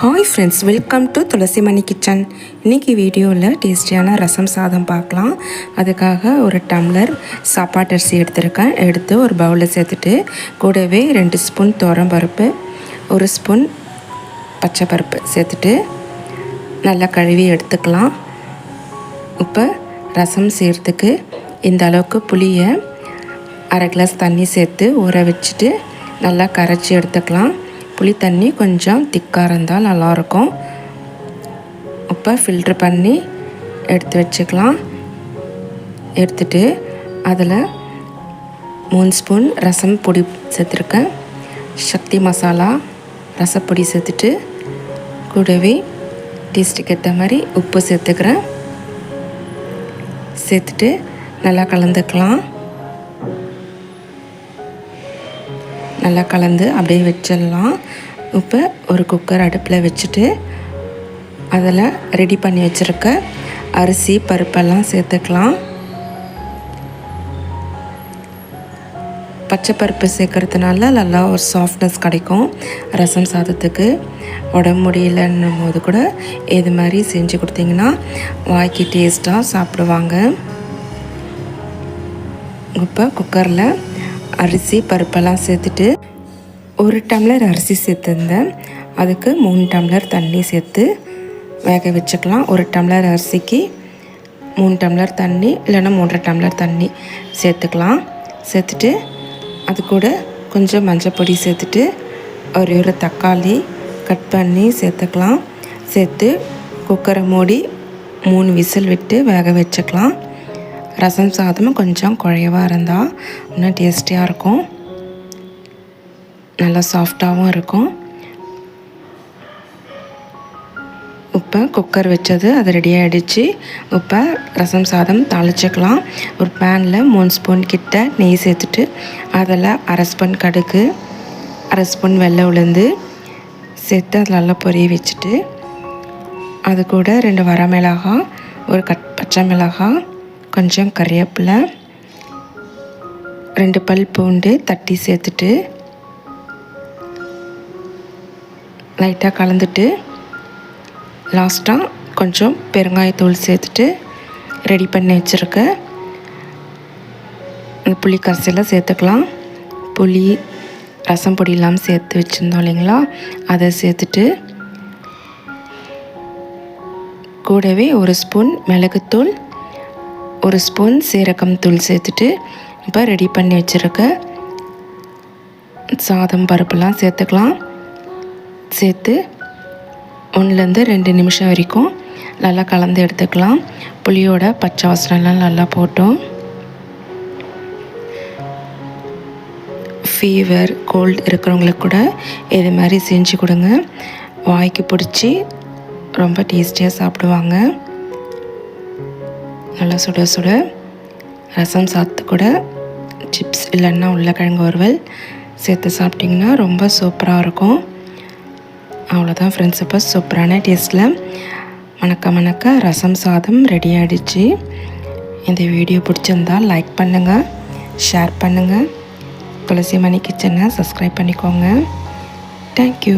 Hi friends welcome to Thulasimani kitchen இன்றைக்கி வீடியோவில் டேஸ்டியான ரசம் சாதம் பார்க்கலாம். அதுக்காக ஒரு டம்ளர் சாப்பாட்டு அரிசி எடுத்திருக்கேன். எடுத்து ஒரு பவுலில் சேர்த்துட்டு கூடவே ரெண்டு ஸ்பூன் பருப்பு ஒரு ஸ்பூன் பச்சை பருப்பு சேர்த்துட்டு நல்லா கழுவி எடுத்துக்கலாம். இப்போ ரசம் செய்கிறதுக்கு இந்த அளவுக்கு புளியை அரை கிளாஸ் தண்ணி சேர்த்து ஊற வச்சுட்டு நல்லா கரைச்சி எடுத்துக்கலாம். புளி தண்ணி கொஞ்சம் திக்காக இருந்தால் நல்லாயிருக்கும் இப்போ ஃபில்ட்ரு பண்ணி எடுத்து வச்சுக்கலாம். எடுத்துட்டு அதில் மூணு ஸ்பூன் ரசம் பொடி சேர்த்துருக்கேன். சக்தி மசாலா ரசப்பொடி சேர்த்துட்டு கூடவே டேஸ்ட்டுக்கு ஏற்ற மாதிரி உப்பு சேர்த்துக்கிறேன். சேர்த்துட்டு நல்லா கலந்துக்கலாம். நல்லா கலந்து அப்படியே வச்சிடலாம். இப்போ ஒரு குக்கர் அடுப்பில் வச்சுட்டு அதில் ரெடி பண்ணி வச்சுருக்க அரிசி பருப்பெல்லாம் சேர்த்துக்கலாம். பச்சை பருப்பு சேர்க்கறதுனால நல்லா ஒரு சாஃப்ட்னஸ் கிடைக்கும். ரசம் சாதத்துக்கு உடம்பு முடியலன்னும் போது கூட இது மாதிரி செஞ்சு கொடுத்தீங்கன்னா வாய்க்கு டேஸ்ட்டாக சாப்பிடுவாங்க. இப்போ குக்கரில் அரிசி பருப்பெல்லாம் சேர்த்துட்டு ஒரு டம்ளர் அரிசி சேர்த்துருந்தேன். அதுக்கு மூணு டம்ளர் தண்ணி சேர்த்து வேக வச்சுக்கலாம். ஒரு டம்ளர் அரிசிக்கு மூணு டம்ளர் தண்ணி இல்லைன்னா மூன்றரை டம்ளர் தண்ணி சேர்த்துக்கலாம். சேர்த்துட்டு அது கூட கொஞ்சம் மஞ்சள் பொடி சேர்த்துட்டு ஒரு ஒரு தக்காளி கட் பண்ணி சேர்த்துக்கலாம். சேர்த்து குக்கரை மூடி மூணு விசில் விட்டு வேக வச்சுக்கலாம். ரசம் சாதமும் கொஞ்சம் குறைவாக இருந்தால் இன்னும் டேஸ்டியாக இருக்கும். நல்லா சாஃப்டாகவும் இருக்கும். இப்போ குக்கர் வச்சது அது ரெடி இப்போ ரசம் சாதம் தாளிச்சிக்கலாம். ஒரு பேனில் மூணு ஸ்பூன் கிட்ட நெய் சேர்த்துட்டு அதில் அரை ஸ்பூன் கடுகு அரை ஸ்பூன் வெள்ளை உளுந்து சேர்த்து அதில் நல்லா பொரிய வச்சுட்டு அது கூட ரெண்டு வர மிளகாய் ஒரு கட் பச்சை மிளகாய் கொஞ்சம் கறிவேப்பிலை ரெண்டு பல் பூண்டு தட்டி சேர்த்துட்டு லைட்டாக கலந்துட்டு லாஸ்ட்டாக கொஞ்சம் பெருங்காயத்தூள் சேர்த்துட்டு ரெடி பண்ணி வச்சுருக்க. இந்த புளி கரைசலில் சேர்த்துக்கலாம். புளி ரசம் பொடி இல்லாமல் சேர்த்து வச்சுருந்தோம் இல்லைங்களா? அதை சேர்த்துட்டு கூடவே ஒரு ஸ்பூன் மிளகுத்தூள் ஒரு ஸ்பூன் சீரகம் தூள் சேர்த்துட்டு இப்போ ரெடி பண்ணி வச்சுருக்க சாதம் பருப்புலாம் சேர்த்துக்கலாம். சேர்த்து ஒன்றுலேருந்து ரெண்டு நிமிஷம் வரைக்கும் நல்லா கலந்து எடுத்துக்கலாம். புளியோட பச்சை வசனம்லாம் நல்லா போட்டோம். ஃபீவர் கோல்டு இருக்கிறவங்களுக்கு கூட இது மாதிரி செஞ்சு கொடுங்க. வாய்க்கு பிடிச்சி ரொம்ப டேஸ்டியாக சாப்பிடுவாங்க. நல்லா சுட சுட ரசம் சாத்து கூட சிப்ஸ் இல்லைன்னா உருளைக்கிழங்கு வறுவல் சேர்த்து சாப்பிட்டிங்கன்னா ரொம்ப சூப்பராக இருக்கும். அவ்வளோதான் ஃப்ரெண்ட்ஸ் இப்போ சூப்பரான டேஸ்ட்டில் மணக்க மணக்க ரசம் சாதம் ரெடி ஆகிடுச்சு இந்த வீடியோ பிடிச்சிருந்தால் லைக் பண்ணுங்கள் ஷேர் பண்ணுங்கள் துளசி மணி கிச்சனை சப்ஸ்கிரைப் பண்ணிக்கோங்க தேங்க்யூ